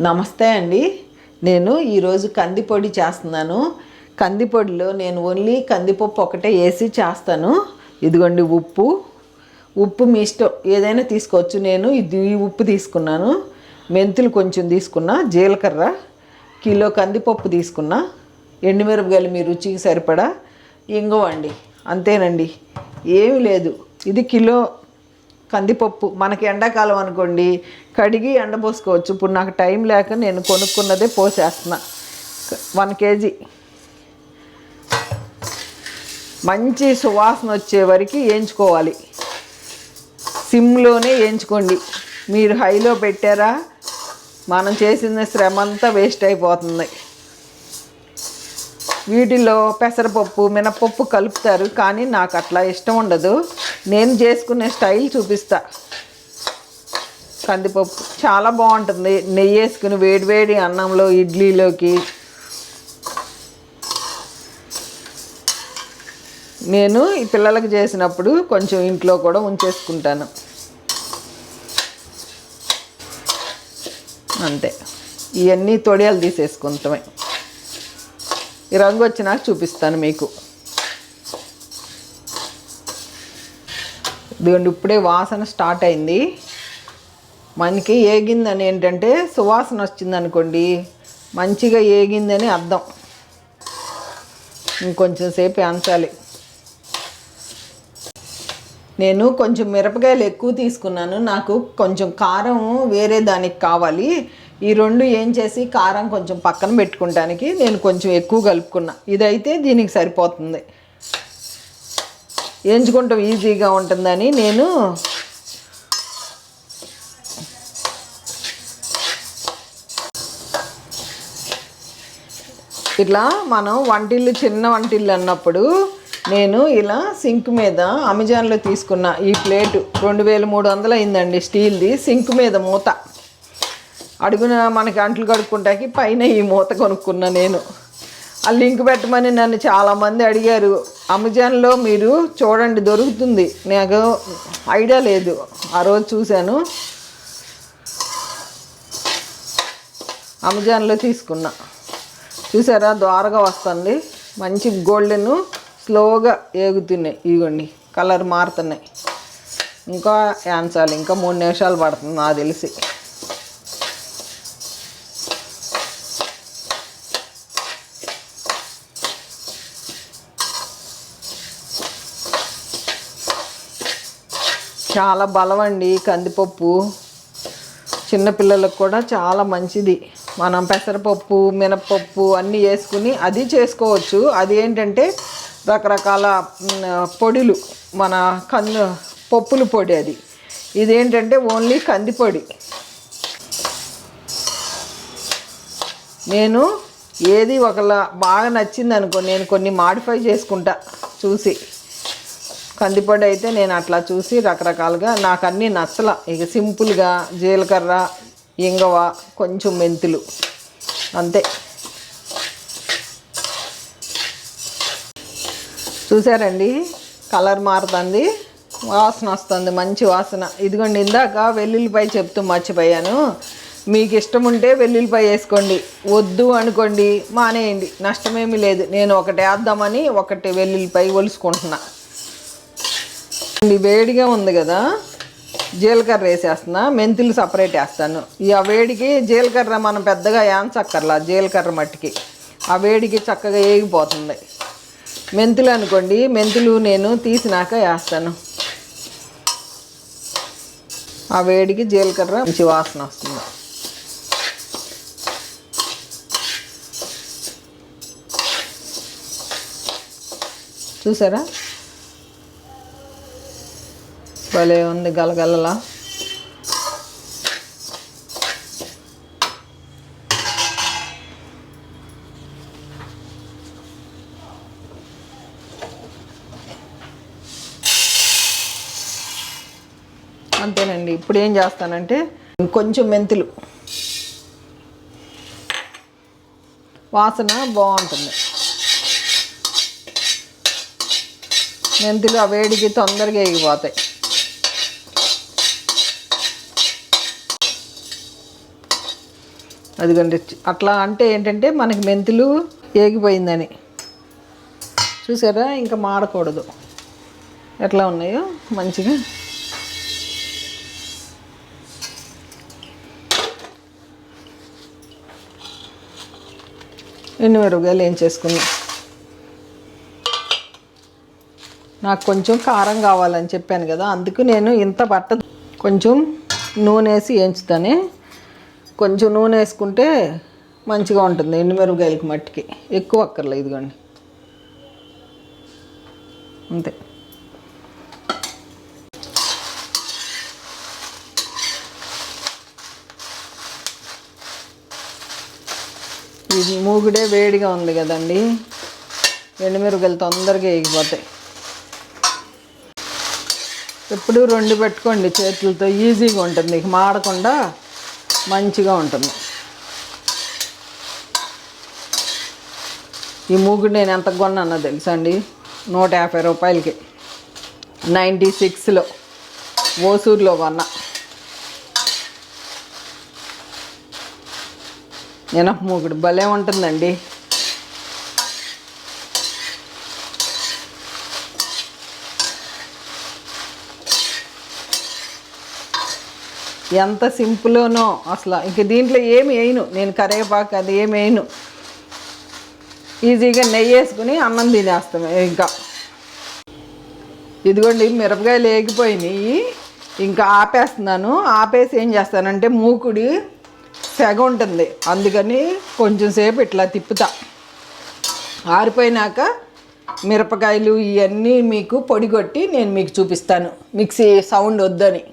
నమస్తే అండి. నేను ఈరోజు కందిపొడి చేస్తున్నాను. కందిపొడిలో నేను ఓన్లీ కందిపప్పు ఒకటే వేసి చేస్తాను. ఇదిగోండి ఉప్పు. ఉప్పు మీ ఇష్టం ఏదైనా తీసుకోవచ్చు. నేను ఇది ఈ ఉప్పు తీసుకున్నాను. మెంతులు కొంచెం తీసుకున్నా జీలకర్ర కిలో కందిపప్పు తీసుకున్నా ఎండుమిరపకాయలు మీ రుచికి సరిపడా ఇంగువ అండి. అంతేనండి. ఏమీ లేదు. ఇది కిలో కందిపప్పు. మనకి ఎండాకాలం అనుకోండి కడిగి ఎండబోసుకోవచ్చు. ఇప్పుడు నాకు టైం లేక నేను కొనుక్కున్నదే పోసేస్తున్నా. One KG. మంచి సువాసన వచ్చే వరకు వేయించుకోవాలి సిమ్లోనే వేయించుకోండి మీరు హైలో పెట్టారా? మనం చేసిన శ్రమ అంతా వేస్ట్ అయిపోతుంది. వీటిలో పెసరపప్పు మినపప్పు కలుపుతారు. కానీ నాకు అట్లా ఇష్టం ఉండదు. నేను చేసుకునే స్టైల్ చూపిస్తా. కందిపప్పు. చాలా బాగుంటుంది. నెయ్యి వేసుకుని వేడివేడి అన్నంలో ఇడ్లీలోకి. నేను ఈ పిల్లలకు చేసినప్పుడు కొంచెం ఇంట్లో కూడా ఉంచేసుకుంటాను. అంతే. ఇవన్నీ తొడియాలు తీసేసుకుంటామే. ఈ రంగు వచ్చినాక చూపిస్తాను మీకు. ఇదిగోండి ఇప్పుడే వాసన స్టార్ట్ అయింది. మనకి ఏగిందని ఏంటంటే సువాసన వచ్చింది అనుకోండి మంచిగా ఏగిందని అర్థం. ఇంకొంచెం సేపు అంచాలి నేను కొంచెం మిరపకాయలు ఎక్కువ తీసుకున్నాను నాకు కొంచెం కారం వేరే దానికి కావాలి. ఈ రెండు ఏం చేసి కారం కొంచెం పక్కన పెట్టుకుంటానికి నేను కొంచెం ఎక్కువ కలుపుకున్నా. ఇదైతే దీనికి సరిపోతుంది. ఎంచుకుంటాం ఈజీగా ఉంటుందని నేను ఇట్లా మనం వంటిల్లు చిన్న వంటిల్లు అన్నప్పుడు నేను ఇలా సింక్ మీద అమెజాన్లో తీసుకున్న ఈ ప్లేటు రెండు వేల మూడు వందలు అయిందండి స్టీల్ది సింక్ మీద మూత. అడుగున మనకి అంట్లు కడుక్కుంటాకి పైన ఈ మూత కొనుక్కున్నా నేను. ఆ లింక్ పెట్టమని నన్ను చాలామంది అడిగారు. అమెజాన్లో మీరు చూడండి దొరుకుతుంది. నాకు ఐడియా లేదు. ఆ రోజు చూశాను. అమెజాన్లో తీసుకున్నా. చూసారా? ద్వారగా వస్తుంది. మంచి గోల్డెన్ స్లోగా ఏగుతున్నాయి. ఇదిగోండి కలర్ మారుతున్నాయి. ఇంకా యాన్సాలి ఇంకా మూడు నిమిషాలు పడుతుంది నాకు తెలిసి. చాలా బలం అండి కందిపప్పు. చిన్నపిల్లలకు కూడా చాలా మంచిది. మనం పెసరపప్పు మినపప్పు అన్నీ వేసుకుని అది చేసుకోవచ్చు. అది ఏంటంటే రకరకాల పొడులు మన కందు పప్పుల పొడి అది. ఇదేంటంటే ఓన్లీ కందిపొడి నేను ఏది ఒకలా బాగా నచ్చింది అనుకో నేను కొన్ని మాడిఫై చేసుకుంటా చూసి. కందిపొడి అయితే నేను అట్లా చూసి రకరకాలుగా నాకు అన్నీ నచ్చల. ఇక సింపుల్గా జీలకర్ర ఇంగవ కొంచెం మెంతులు. అంతే. చూసారండి? కలర్ మారుతుంది. వాసన వస్తుంది మంచి వాసన. ఇదిగోండి ఇందాక వెల్లుల్లిపాయ చెప్తూ మర్చిపోయాను. మీకు ఇష్టం ఉంటే వెల్లుల్లిపాయ వేసుకోండి. వద్దు అనుకోండి మానేయండి. నష్టమేమీ లేదు. నేను ఒకటి వేద్దామని ఒకటి వెల్లుల్లిపాయ ఒలుసుకుంటున్నాను వేడిగా ఉంది కదా. జీలకర్ర వేసేస్తున్నా మెంతులు సపరేట్ వేస్తాను. ఈ ఆ వేడికి జీలకర్ర మనం పెద్దగా ఏంచక్కర్లా జీలకర్ర మట్టికి. ఆ వేడికి చక్కగా వేగిపోతుంది మెంతులు అనుకోండి మెంతులు నేను తీసినాక వేస్తాను. ఆ వేడికి జీలకర్ర మంచి వాసన వస్తుంది. చూసారా? భలే ఉంది గలగలలా. అంతేనండి ఇప్పుడు ఏం చేస్తానంటే కొంచెం మెంతులు. వాసన బాగుంటుంది. మెంతులు ఆ వేడికి తొందరగా ఎగిపోతాయి అదిగోండి అట్లా అంటే ఏంటంటే మనకి మెంతులు ఏగిపోయిందని. చూసారా? ఇంకా మాడకూడదు. ఎట్లా ఉన్నాయో? మంచిగా. ఎండుమిరపకాయలు ఏం చేసుకున్నాం? నాకు కొంచెం కారం కావాలని చెప్పాను కదా అందుకు నేను ఇంత బట్ట కొంచెం నూనె వేసి వేయించుతానే. కొంచెం నూనె వేసుకుంటే మంచిగా ఉంటుంది ఎండుమిరపకాయలకి మట్టికి. ఎక్కువ అక్కర్లేదు ఇదిగోండి. అంతే. ఇది మూగుడే వేడిగా ఉంది కదండి. ఎండుమిరపకాయలు తొందరగా ఎగిపోతాయి ఎప్పుడు రెండు పెట్టుకోండి చేతులతో ఈజీగా ఉంటుంది. మీకు మాడకుండా మంచిగా ఉంటుంది. ఈ మూగుడు నేను ఎంత కొన్నానో తెలుసా అండి నూట యాభై రూపాయలకి. నైంటీ సిక్స్లో. ఓసూరులో కొన్నా. నేను మూగుడు భలే ఉంటుందండి. ఎంత సింపుల్నో అసలు. ఇంక దీంట్లో ఏమి వేయను. నేను కరివేపాకు అది ఏమి వేయను. ఈజీగా నెయ్యి వేసుకుని అన్నం తినేస్తాం ఇంకా. ఇదిగోండి మిరపకాయలు వేగిపోయినాయి. ఇంకా ఆపేస్తున్నాను. ఆపేసి ఏం చేస్తానంటే మూకుడి సెగ ఉంటుంది. అందుకని కొంచెం సేపు ఇట్లా తిప్పుతా. ఆరిపోయినాక మిరపకాయలు ఇవన్నీ మీకు పొడి కొట్టి నేను మీకు చూపిస్తాను. మిక్సీ సౌండ్ వద్దని.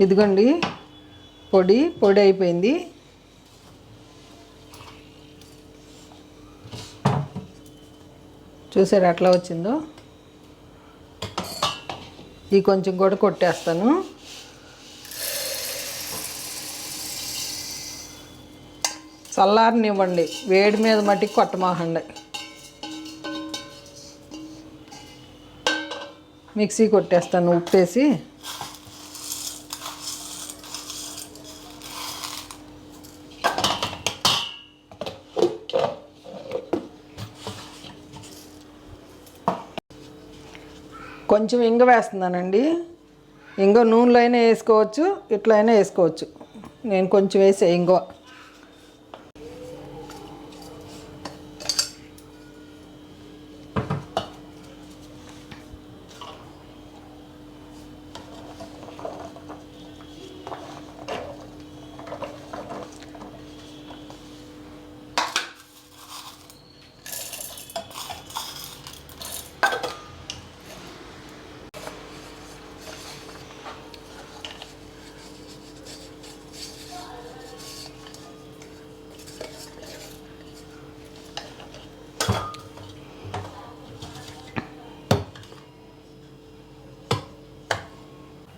ఇదిగోండి పొడి పొడి అయిపోయింది. చూసారు ఎట్లా వచ్చిందో? ఈ కొంచెం కూడా కొట్టేస్తాను. చల్లారనివ్వండి వేడి మీద మట్టికి కొట్టమాకండి. మిక్సీ కొట్టేస్తాను ఉప్పేసి. కొంచెం ఇంగ వేస్తున్నానండి. ఇంగ నూనెలో అయినా వేసుకోవచ్చు ఇట్లా అయినా వేసుకోవచ్చు. నేను కొంచెం వేసే ఇంగువ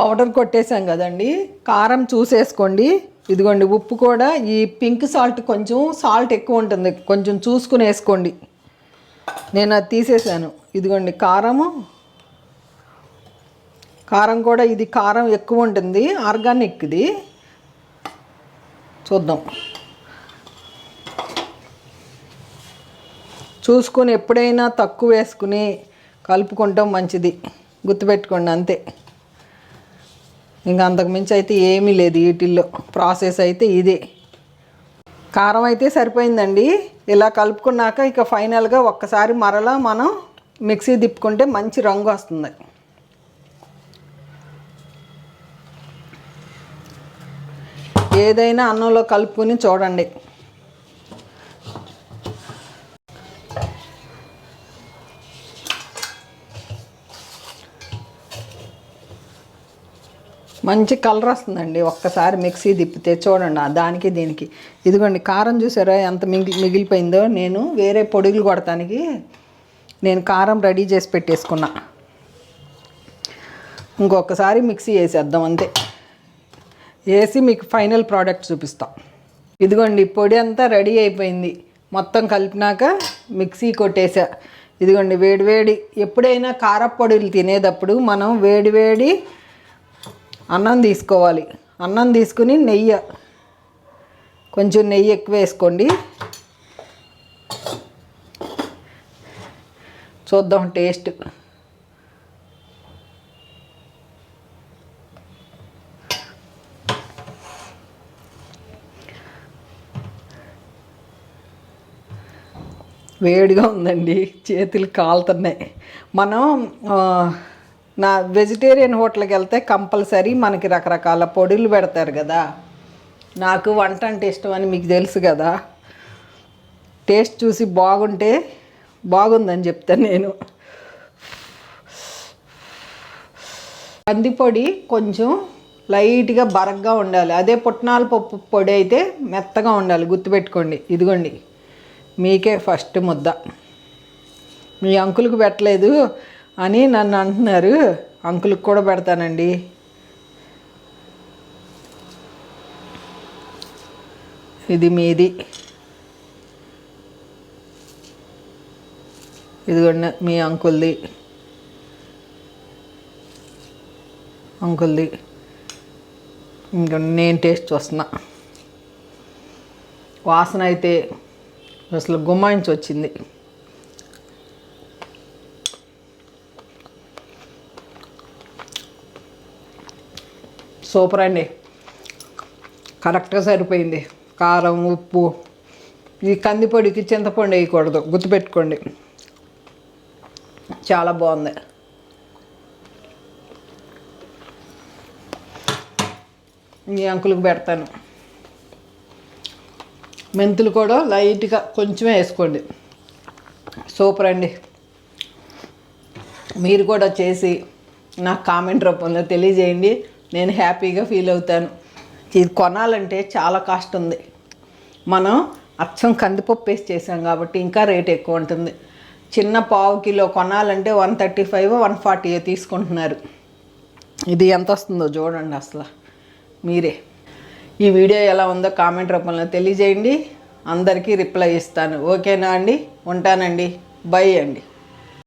పౌడర్ కొట్టేశాం కదండి. కారం చూసేసుకోండి. ఇదిగోండి ఉప్పు కూడా ఈ పింక్ సాల్ట్ కొంచెం సాల్ట్ ఎక్కువ ఉంటుంది. కొంచెం చూసుకుని వేసుకోండి నేను అది తీసేసాను. ఇదిగోండి కారము. కారం కూడా ఇది కారం ఎక్కువ ఉంటుంది. ఆర్గానిక్ ఇది. చూద్దాం. చూసుకొని ఎప్పుడైనా తక్కువ వేసుకుని కలుపుకుంటాం మంచిది. గుర్తుపెట్టుకోండి అంతే. ఇంకా అంతకుమించి అయితే ఏమీ లేదు వీటిల్లో ప్రాసెస్ అయితే ఇదే. కారం అయితే సరిపోయిందండి. ఇలా కలుపుకున్నాక ఇక ఫైనల్గా ఒక్కసారి మరలా మనం మిక్సీ తిప్పుకుంటే మంచి రంగు వస్తుంది. ఏదైనా అన్నంలో కలుపుకుని చూడండి. మంచి కలర్ వస్తుందండి. ఒక్కసారి మిక్సీ తిప్పితే చూడండి దానికి దీనికి. ఇదిగోండి కారం చూసారా ఎంత మిగిలి మిగిలిపోయిందో? నేను వేరే పొడుగులు కొడటానికి నేను కారం రెడీ చేసి పెట్టేసుకున్నా. ఇంకొకసారి మిక్సీ వేసేద్దాం అంతే. వేసి మీకు ఫైనల్ ప్రోడక్ట్ చూపిస్తాం. ఇదిగోండి పొడి అంతా రెడీ అయిపోయింది. మొత్తం కలిపినాక మిక్సీ కొట్టేసా. ఇదిగోండి వేడివేడి ఎప్పుడైనా కారపొడులు తినేటప్పుడు మనం వేడివేడి అన్నం తీసుకోవాలి. అన్నం తీసుకుని నెయ్యి కొంచెం నెయ్యి ఎక్కువ వేసుకోండి. చూద్దాం టేస్ట్. వేడిగా ఉందండి. చేతులు కాలుతున్నాయి. మనం నా వెజిటేరియన్ హోటల్కి వెళ్తే కంపల్సరీ మనకి రకరకాల పొడులు పెడతారు కదా. నాకు వంట అంటే ఇష్టం అని మీకు తెలుసు కదా. టేస్ట్ చూసి బాగుంటే బాగుందని చెప్తాను నేను. కందిపొడి కొంచెం లైట్గా బరగ్గా ఉండాలి. అదే పుట్నాల పప్పు పొడి అయితే మెత్తగా ఉండాలి. గుర్తుపెట్టుకోండి. ఇదిగోండి. మీకే ఫస్ట్ ముద్ద. మీ అంకులకు పెట్టలేదు. అని నన్ను అంటున్నారు. అంకులకు కూడా పెడతానండి. ఇది మీది. ఇదిగోండి మీ అంకుల్ది. అంకుల్ది. ఇంకా నేను టేస్ట్ చూస్తున్నా. వాసన అయితే అసలు గుమ్మాయించి వచ్చింది. సూపర్ అండి. కరెక్ట్గా సరిపోయింది. కారం ఉప్పు ఈ కందిపొడికి చింతపండు వేయకూడదు. గుర్తుపెట్టుకోండి. చాలా బాగుంది. ఈ అంకులకు పెడతాను. మెంతులు కూడా లైట్గా కొంచెమే వేసుకోండి. సూపర్ అండి. మీరు కూడా చేసి నాకు కామెంట్ రూపంలో తెలియజేయండి. నేను హ్యాపీగా ఫీల్ అవుతాను. ఇది కొనాలంటే చాలా కాస్ట్ ఉంది మనం అచ్చం కందిపప్పు వేసి చేసాం కాబట్టి ఇంకా రేట్ ఎక్కువ ఉంటుంది. చిన్న పావు కిలో కొనాలంటే one thirty five one forty తీసుకుంటున్నారు. ఇది ఎంత వస్తుందో చూడండి అసలు. మీరే. ఈ వీడియో ఎలా ఉందో కామెంట్ రూపంలో తెలియజేయండి. అందరికీ రిప్లై ఇస్తాను. ఓకేనా అండి? ఉంటానండి. బై అండి.